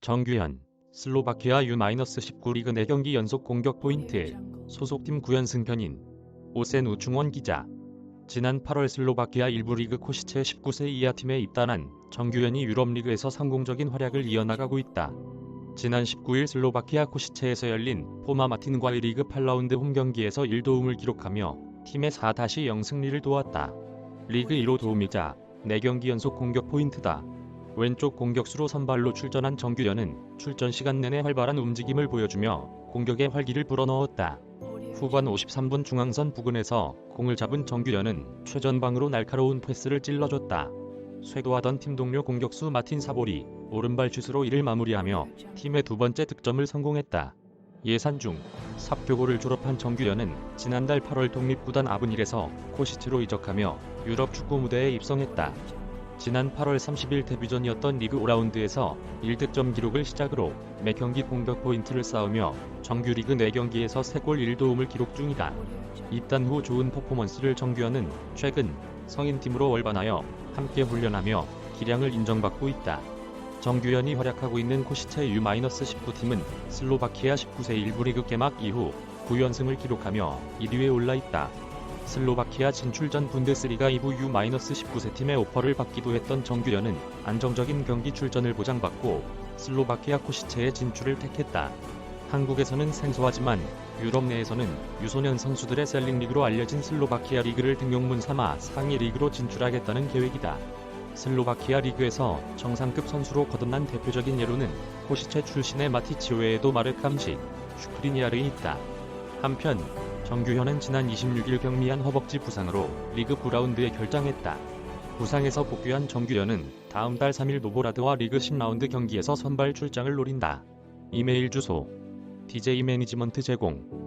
정규현 슬로바키아 U-19 리그 4경기 연속 공격 포인트 소속팀 9연승 편인 오센 우충원 기자 지난 8월 슬로바키아 1부 리그 코시체 19세 이하 팀에 입단한 정규현이 유럽리그에서 성공적인 활약을 이어나가고 있다. 지난 19일 슬로바키아 코시체에서 열린 포마 마틴과의 리그 8라운드 홈경기에서 1도움을 기록하며 팀의 4-0 승리를 도왔다. 리그 1호 도움이자 4경기 연속 공격 포인트다. 왼쪽 공격수로 선발로 출전한 정규현은 출전 시간 내내 활발한 움직임을 보여주며 공격에 활기를 불어넣었다. 후반 53분 중앙선 부근에서 공을 잡은 정규현은 최전방으로 날카로운 패스를 찔러줬다. 쇄도하던 팀 동료 공격수 마틴 사보리 오른발 슛으로 이를 마무리하며 팀의 두 번째 득점을 성공했다. 예산 중 삽교고를 졸업한 정규현은 지난달 8월 독립구단 아브닐에서 코시츠로 이적하며 유럽 축구 무대에 입성했다. 지난 8월 30일 데뷔전이었던 리그 5라운드에서 1득점 기록을 시작으로 매 경기 공격 포인트를 쌓으며 정규 리그 4경기에서 3골 1도움을 기록 중이다. 입단 후 좋은 퍼포먼스를 정규현은 최근 성인팀으로 월반하여 함께 훈련하며 기량을 인정받고 있다. 정규현이 활약하고 있는 코시체 U-19팀은 슬로바키아 19세 1부 리그 개막 이후 9연승을 기록하며 1위에 올라 있다. 슬로바키아 진출 전 분데스리가 2부 U-19세 팀의 오퍼를 받기도 했던 정규현은 안정적인 경기 출전을 보장받고 슬로바키아 코시체의 진출을 택했다. 한국에서는 생소하지만 유럽 내에서는 유소년 선수들의 셀링 리그로 알려진 슬로바키아 리그를 등용문 삼아 상위 리그로 진출하겠다는 계획이다. 슬로바키아 리그에서 정상급 선수로 거듭난 대표적인 예로는 코시체 출신의 마티치오 외에도 마르캄식, 슈크리니아르이 있다. 한편 정규현은 지난 26일 경미한 허벅지 부상으로 리그 9라운드에 결장했다. 부상에서 복귀한 정규현은 다음 달 3일 노보라드와 리그 10라운드 경기에서 선발 출장을 노린다. 이메일 주소 DJ 매니지먼트 제공